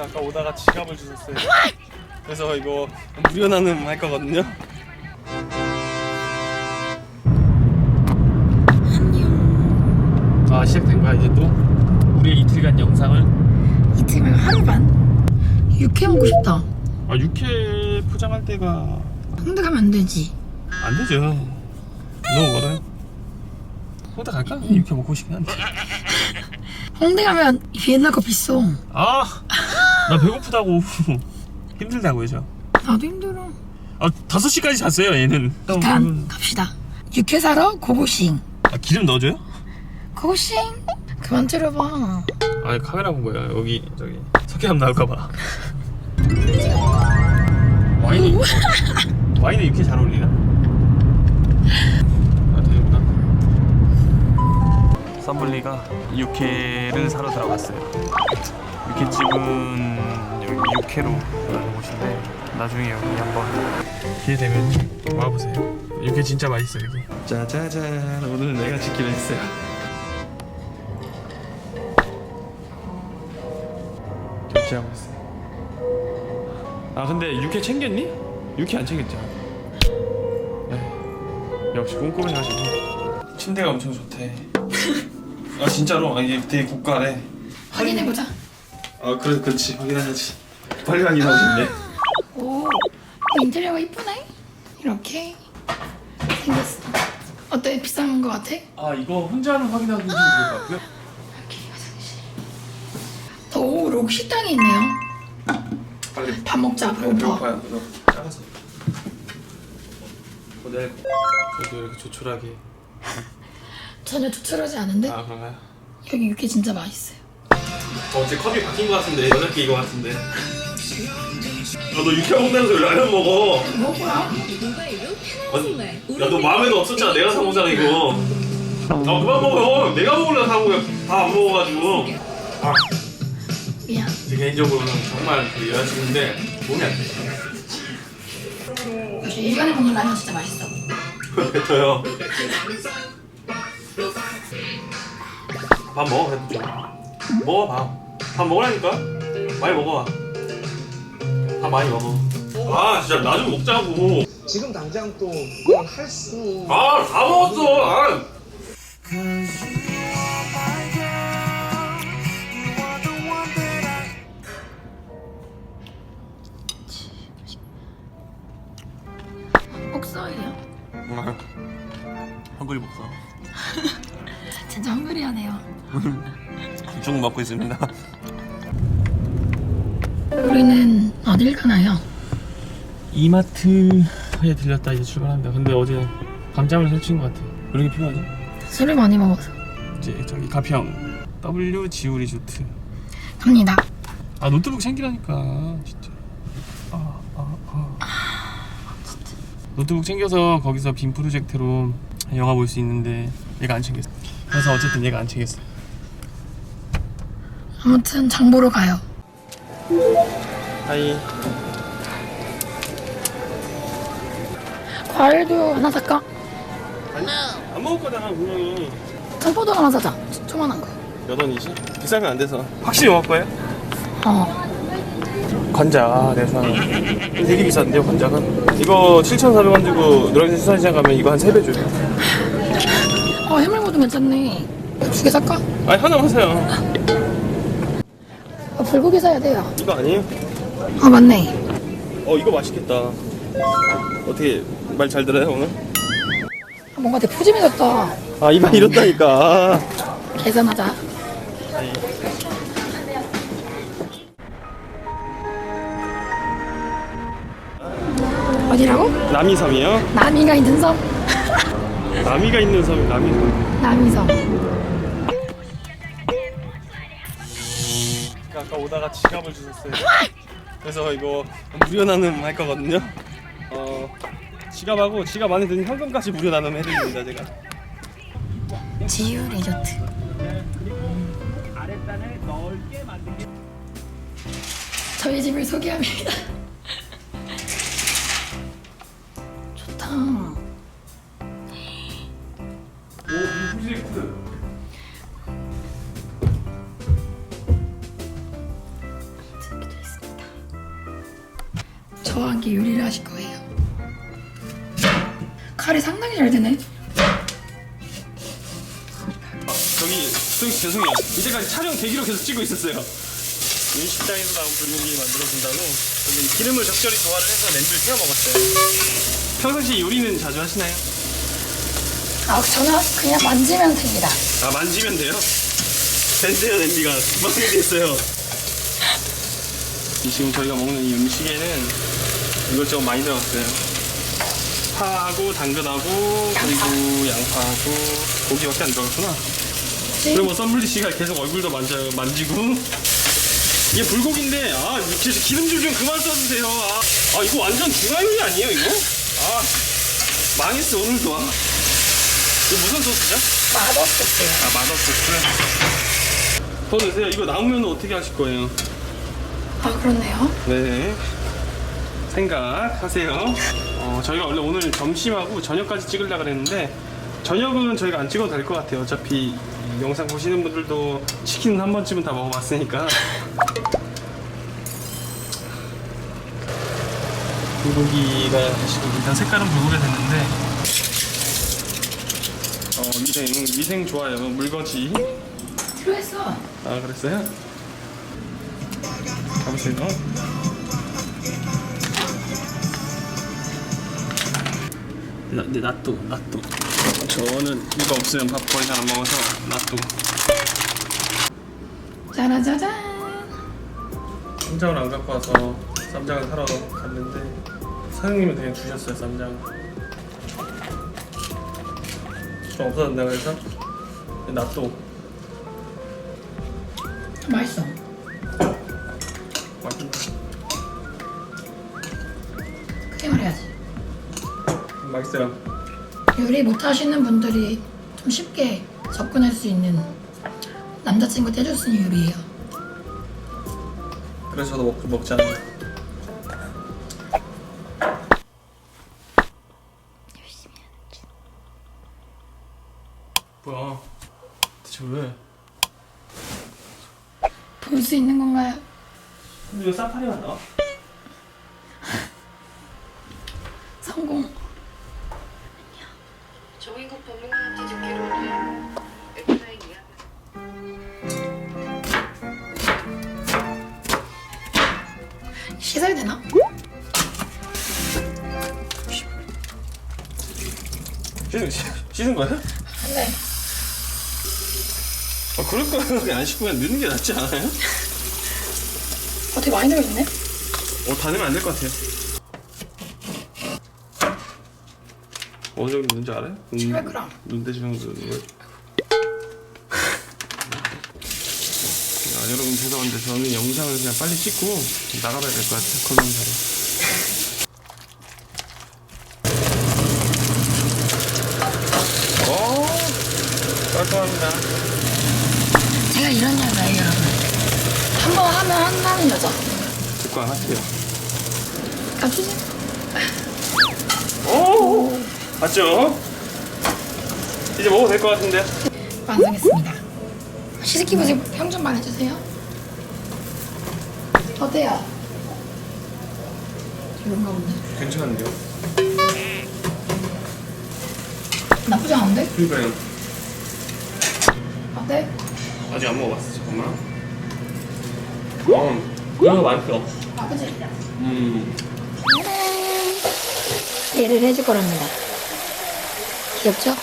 아까 오다가 지갑을 주셨어요. 그래서 이거 무료 나눔 할 거거든요. 아 시작된 거야 이제 또 우리의 이틀간 영상을 이틀면 하루 반? 육회 먹고 싶다. 아 육회 포장할 때가 홍대 가면 안 되지. 안 되죠. 너무 멀어요. 홍대 갈까? 육회 먹고 싶긴 한데. 홍대 가면 비엔나 거 비싸. 아, 나 배고프다고 힘들다고요 저. 나도 힘들어. 아 다섯 시까지 잤어요 얘는. 일단 갑시다. 육회 사러 고고싱. 아 기름 넣어줘요? 고고싱. 그만 때려봐. 아니 카메라 본 거야 여기 저기 석회암 나올까봐. 와인이 와인에 이렇게 잘 어울리나? 아 되겠구나. 썸블리가 육회를 사러 들어갔어요. 육회집은 여기 육회로 가는 곳인데 나중에 여기 한번 기회 되면 와보세요. 육회 진짜 맛있어요 여기. 짜자잔 오늘 내가 찍기로 했어요. 결제하고 있어요. 아 근데 육회 챙겼니? 육회 안 챙겼잖아. 네. 역시 꼼꼼히 하시네. 침대가 엄청 좋대. 아 진짜로? 아 이게 되게 고가래. 확인해보자. 아 그래 그렇지 확인해야지. 빨리 확인하고 싶네. 오. 인테리어가 이쁘네. 이렇게 생겼어. 어때? 비싼 거 같아? 아 이거 혼자는 확인하기 좀 그럴 것 같고요. 이렇게 화장실. 오, 록 식당이 있네요. 빨리 밥 먹자, 배고파. 배고파요. 이거 작아서. 모델 저도 이렇게 조촐하게. 전혀 조촐하지 않은데? 아 그런가요? 여기 육회 진짜 맛있어요. 어 제 컵이 바뀐 것 같은데 개 이거 같은데. 야너 육회 먹는다면서 왜 라면 먹어? 뭐야? 야 너 마음에도 없었잖아 내가 사 먹잖아 이거. 아 그만 먹어. 내가 먹으려고 사 먹어. 다안 먹어가지고. 아. 제 개인적으로는 정말 그 여자친구인데 몸이 안 돼. 저 일간에 먹는 라면 진짜 맛있어. 뱉어요. 밥 먹어 그래도 좀. 먹어 밥. 밥 먹으라니까. 많이 먹어. 밥 많이 먹어. 아 진짜 나 좀 먹자고. 지금 당장 또 그건 할수 아 다 먹었어. 아. 복서예요. 헝그리 복서. 진짜 헝그리하네요. 쭉 먹고 있습니다. 우리는 어딜 가나요? 이마트에 들렸다 이제 출발합니다. 근데 어제 밤잠을 설친 것 같아요. 왜 이렇게 필요하지? 술을 많이 먹어서 이제 저기 가평 W 지우 리조트. 갑니다. 아 노트북 챙기라니까 진짜. 아, 아, 아. 노트북 챙겨서 거기서 빔 프로젝트로 영화 볼 수 있는데 얘가 안 챙겼어. 그래서 어쨌든 얘가 안 챙겼어. 아무튼 장 보러 가요. 하이. 과일도 하나 살까? 안 먹을 거잖아 분명히. 청포도 하나 사자. 조만한 거. 몇 원이지? 비싸면 안 돼서. 확실히 먹을 거예요? 어. 관자 내서 되게 비싼데요 관자는 이거 7,400원 주고 노량진 수산시장 가면 이거 한 3배 줘요 어 해물고도 괜찮네. 두 개 살까? 아니 하나만 사요 어, 불고기 사야 돼요. 이거 아니에요? 아 맞네. 어 이거 맛있겠다 어떻게 말 잘 들어요 오늘? 아, 뭔가 되게 푸짐해졌다. 아 입안 이렇다니까 계산하자. 어디라고? 남이섬이요? 남이가 있는 섬? 남이가 있는 섬이 남이섬 남이섬. 아까 오다가 지갑을 주셨어요 그래서 이거 무료 나눔 할 거거든요 어 지갑하고 지갑 안에 드는 현금까지 무료 나눔 해드립니다 제가 지유 리조트. 저희 집을 소개합니다. 좋다. 오 프로젝트 저와 함께 요리를 하실 거예요. 칼이 상당히 잘 되네. 저기 저기 죄송해요. 이제까지 촬영 대기로 계속 찍고 있었어요. 윤식당에서 나온 불고기 만들어준다고 여기 기름을 적절히 조화를 해서 냄비를 태워 먹었어요. 평상시 요리는 자주 하시나요? 아, 저는 그냥 만지면 됩니다. 아 만지면 돼요? 된대요 냄비가 구멍이 됐어요. 이 지금 저희가 먹는 이 음식에는 이것저것 많이 들어갔어요. 파하고 당근하고 그리고 양파하고 고기밖에 안 들어갔구나. 그리고 뭐 썸블리 씨가 계속 얼굴도 만져 만지고 이게 불고기인데 아 진짜 기름질 좀 그만 써주세요. 아, 아 이거 완전 중화요리 아니에요 이거? 아 망했어 오늘도. 아. 이거 무슨 소스죠? 맛없었어요. 아 맛없었어요. 더 드세요. 이거 남으면 어떻게 하실 거예요? 아, 그렇네요. 네. 생각하세요. 어, 저희가 원래 오늘 점심하고 저녁까지 찍으려고 그랬는데 저녁은 저희가 안 찍어도 될 것 같아요. 어차피 이 영상 보시는 분들도 치킨 한 번쯤은 다 먹어봤으니까. 불고기가 지금 일단 색깔은 불고기가 됐는데 어, 위생, 위생 좋아요. 물거지. 필요했어. 아 그랬어요? 가보세요. 나, 근데 낫또 낫또. 저는 이거 없으면 밥 거의 잘안 먹어서 낫또. 짜라짜잔. 쌈장을 안 갖고 와서 쌈장을 사러 갔는데 사장님은 그냥 주셨어요 쌈장. 좀 없어졌나 그래서? 낫또. 맛있어. 있어요 요리 못 하시는 분들이 좀 쉽게 접근할 수 있는 남자친구 떼줄 요리예요. 그래서 저도 먹, 먹지 않아요 뭐야 대체 왜? 볼 수 있는 건가요? 근데 이거 사파리만 나와? 씻어야 되나? 씻은, 씻- 씻은 거야? 네. 아 그럴 거면 그냥 안 씻고 그냥 넣는 게 낫지 않아요? 어, 되게 많이 들어있네? 어, 다 넣으면 안 될 것 같아요 어느 정도 넣는지 알아요? 700g. 눈대지 정도 넣는 거예요? 여러분 죄송한데 저는 영상을 그냥 빨리 찍고 나가봐야 될 것 같아요 컬럼사로 오 깔끔합니다 제가 이런 여자예요, 여러분. 한 번 하면 한다는 여자. 듣고 안 할게요 깜주세요. 오 맞죠? 이제 먹어도 될 것 같은데 완성했습니다. 시스키 보세요. 평좀 말해주세요. 어때요? 이런가 보네. 괜찮은데요? 나쁘지 않은데? 그러니까요 어때? 아직 안 먹어봤어 잠깐만 어 그래도 맛있어 나쁘지? 음 얘를 해줄 거랍니다. 귀엽죠?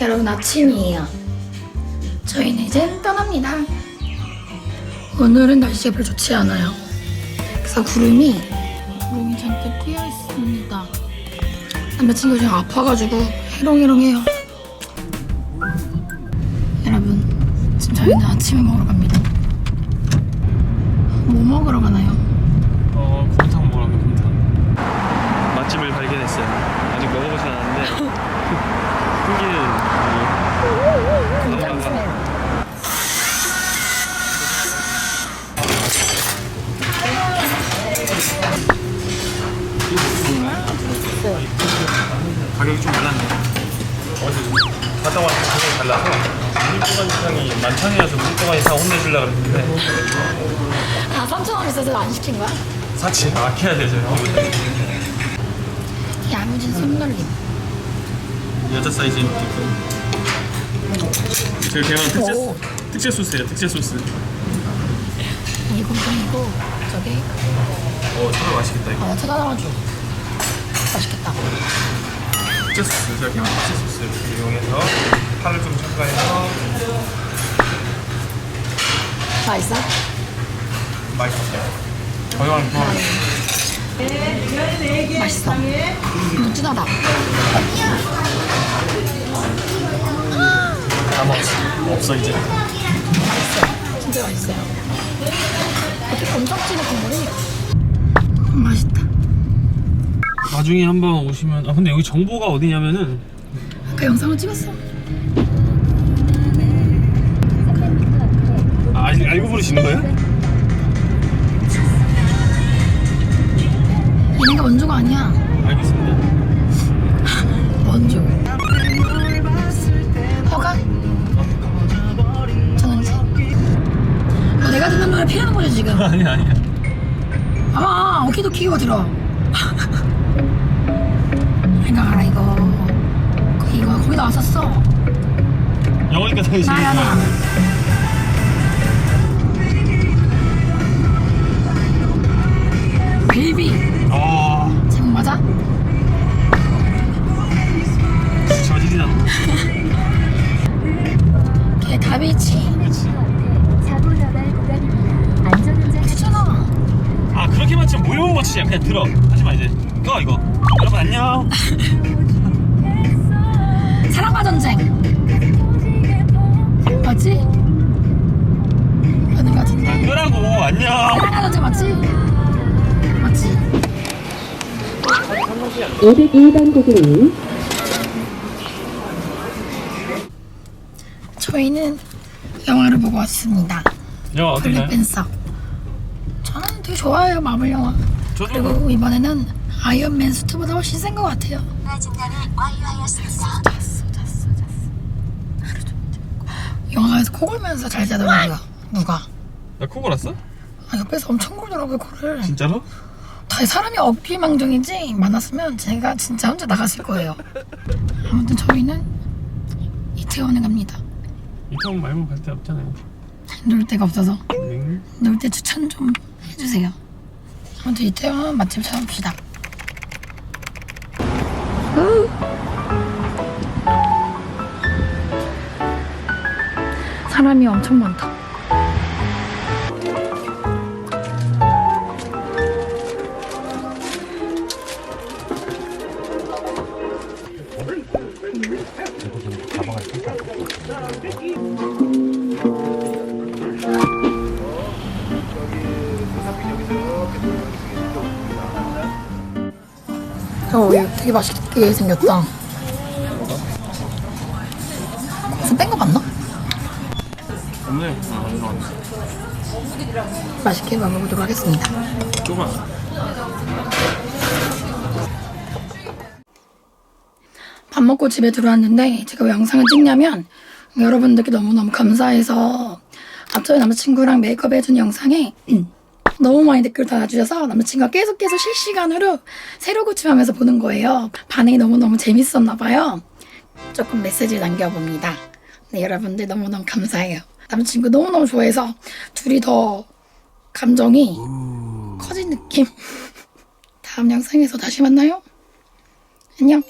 여러분 아침이에요. 저희는 이제 떠납니다. 오늘은 날씨가 별로 좋지 않아요. 그래서 구름이 구름이 잔뜩 끼어 있습니다. 남자친구 지금 아파가지고 해롱해롱해요. 여러분 지금 저희는 아침을 먹으러 갑니다. 뭐 먹으러 가나요? 어, 곰탕 먹으러 곰탕 맛집을 발견했어요 아직 먹어보진 않았는데 풍기는 가격이 좀 올랐네 어제 갔다 때 굉장히 달라서 우리 동안 이상이 만찬이라서 우리 동안 이상 혼내주려고 그랬는데 아 3천 원 있어서 안 시킨 거야? 사치 아껴야 되죠 형 야무진 손놀림. 여자 사이즈 입고 제가 그냥 특제, 오. 특제 소스예요 특제 소스 이거 이거 저기 어 정말 맛있겠다 이거 아 찾아놔줘. 맛있겠다. 특제 소스 제가 그냥 특제 소스를 이용해서 파를 좀 첨가해서 맛있어? 맛있었어요 건강한 거 맛있어. 음, 진하다. 다 먹었어 없어 이제 진짜 맛있어요. 이렇게 검정치는 국물이 음, 맛있다. 나중에 한번 오시면 아 근데 여기 정보가 어디냐면은 아까 영상을 찍었어. 아 아직 알고 부르시는 거예요? 원조가 아니야. 알겠습니다 원조. 허가? 정은지. 어, 내가 듣는 노래 피하는 거지 지금. 아니 아니야 아, 오키도키가 들어. 생각하라 이거. 그 이거 거기 나왔었어. 영어니까 당연히 나야 나. 베이비 아 그냥 들어 하지마 이제 꺼 이거 여러분 안녕 사랑과 전쟁 맞지? 맞는 거 같은데. 끄라고 안녕 사랑과 전쟁 맞지? 맞지? 201번 고객님 저희는 영화를 보고 왔습니다. 영화 어떻게? 팬서. 저는 되게 좋아해요 마블 영화. 그리고 이번에는 아이언맨 수트보다 훨씬 센 것 같아요. 진단이 완료하였습니다. 잤어 잤어 잤어. 하루 종일 자고. 영화관에서 코 골면서 잘 자더라고요. 누가? 나 코 골았어? 아, 옆에서 엄청 골더라고요 코를. 진짜로? 다 사람이 없기망정이지 많았으면 제가 진짜 혼자 나갔을 거예요. 아무튼 저희는 이태원에 갑니다. 이태원 말고 갈 데 없잖아요 놀 데가 없어서 네. 놀때 추천 좀 해주세요. 아무튼 이태원 맛집 찾아봅시다. 사람이 엄청 많다. 어, 이거 되게 맛있게 생겼다. 무슨 뺀거 맞나? 안 맛있게 먹어보도록 하겠습니다. 좁아 밥 먹고 집에 들어왔는데 제가 왜 영상을 찍냐면 여러분들께 너무너무 감사해서 앞전에 남자친구랑 메이크업 해준 영상에 너무 많이 댓글 달아주셔서 남자친구가 계속 계속 실시간으로 새로 고침하면서 보는 거예요. 반응이 너무너무 재밌었나 봐요. 조금 메시지를 남겨봅니다. 네, 여러분들 너무너무 감사해요. 남자친구 너무너무 좋아해서 둘이 더 감정이 커진 느낌. 다음 영상에서 다시 만나요. 안녕.